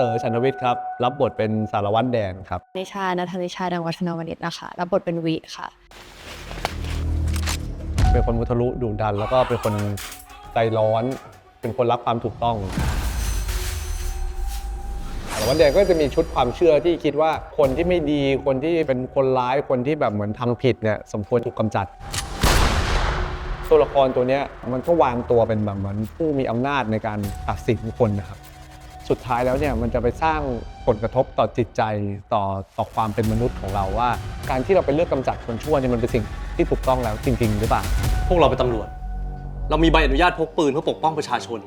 ต๋อชันวิทย์ครับ รับบทเป็นสารวัตรแดนครับ นิชานัทนิชาดังวัฒนวณิชนะคะ รับบทเป็นวิค่ะ เป็นคนมุทะลุดุดัน แล้วก็เป็นคนใจร้อน เป็นคนรักความถูกต้องสารวัตรแดนก็จะมีชุดความเชื่อที่คิดว่าคนที่ไม่ดีคนที่เป็นคนร้ายคนที่แบบเหมือนทำผิดเนี่ยสมควรถูกกำจัด ตัวละครตัวเนี้ยมันก็วางตัวเป็นแบบเหมือนผู้มีอำนาจในการตัดสินคนนะครับ สุดท้ายแล้วเนี่ยมันจะไปสร้างผลกระทบต่อจิตใจต่อต่อความเป็นมนุษย์ของเราว่า การที่เราไปเลือกกำจัดคนชั่วเนี่ยมันเป็นสิ่งที่ถูกต้องแล้วจริง ๆ หรือเปล่า พวกเราเป็นตำรวจ เรามีใบอนุญาตพกปืนเพื่อปกป้องประชาชน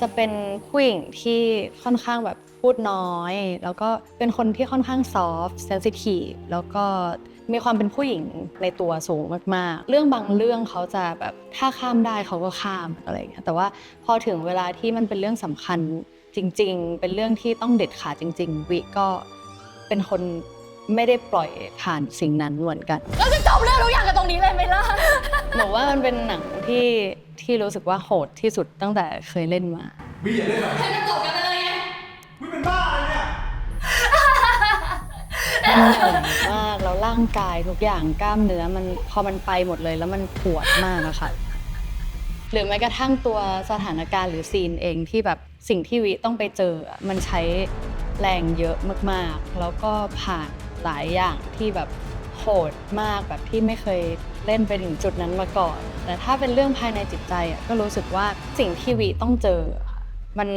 จะเป็นผู้หญิงที่ค่อนข้างแบบพูดน้อย แล้วก็เป็นคนที่ค่อนข้างซอฟต์เซนซิทีฟแล้วก็มีความเป็นผู้หญิงในตัวสูงมากๆ เรื่องบางเรื่องเขาจะแบบถ้าข้ามได้เขาก็ข้ามอะไรอย่างเงี้ยแต่ว่าพอถึงเวลาที่มันเป็นเรื่องสำคัญ จริง ๆ เป็นเรื่องที่ต้องเด็ดขาดจริง ๆ วิก็เป็นคนไม่ได้ปล่อยผ่านสิ่งนั้นเหมือนกัน เราจะจบเรื่องทุกอย่างกันตรงนี้เลยไหมล่ะ หนูว่ามันเป็นหนังที่ที่รู้สึกว่าโหดที่สุดตั้งแต่เคยเล่นมาให้มันจบกันไปเลยไงมันเหนื่อยมากแล้วร่างกายทุกอย่างกล้ามเนื้อมันพอมันไปหมดเลยแล้วมันปวดมากอะค่ะ หรือแม้กระทั่งตัวสถานการณ์หรือซีนเองที่แบบสิ่งที่วิต้องไปเจอ มันใช้แรงเยอะมากๆ แล้วก็ผ่านหลายอย่างที่แบบโหดมากแบบที่ไม่เคยเล่นไปถึงจุดนั้นมาก่อน แต่ถ้าเป็นเรื่องภายในจิตใจอะก็รู้สึกว่าสิ่งที่วิต้องเจอ มัน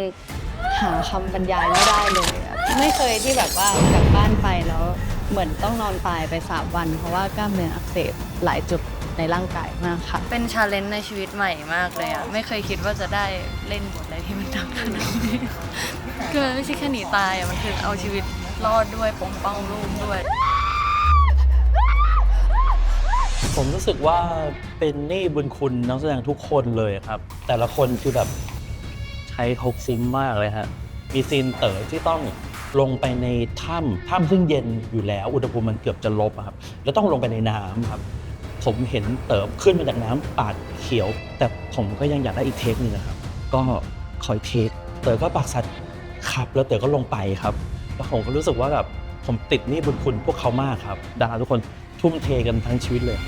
หาคำบรรยายไม่ได้เลยไม่เคยที่แบบว่ากลับบ้านไปแล้วเหมือนต้องนอนตายไปสามวัน เพราะว่ากล้ามเนื้ออักเสบหลายจุด ในร่างกายมากค่ะ เป็นชาเลนจ์ในชีวิตใหม่มากเลยอะไม่เคยคิดว่าจะได้เล่นบทอะไรที่มันหนักขนาดนี้คือมันไม่ใช่แค่หนีตายอะมันคือเอาชีวิตรอดด้วยปกป้องลูกด้วย ผมรู้สึกว่าเป็นหนี้บุญคุณนักแสดงทุกคนเลยครับ แต่ละคนคือแบบใช้เขาคุ้มมากเลยฮะมีซีนเต๋อที่ต้องลงไปในถ้ำถ้ำซึ่งเย็นอยู่แล้ว อุณหภูมิมันเกือบจะลบอะครับ แล้วต้องลงไปในน้ำครับ ผมเห็นเต๋อขึ้นมาจากน้ำปาดเขียว แต่ผมก็ยังอยากได้อีกเทคหนึงนะครับ ก็คอยเทคเต๋อก็ปากสัตว์ขับแล้วเต๋อก็ลงไปครับแล้วผมก็รู้สึกว่าแบบผมติดหนี้บุญคุณพวกเขามากครับดาราทุกคนทุ่มเทกันทั้งชีวิตเลย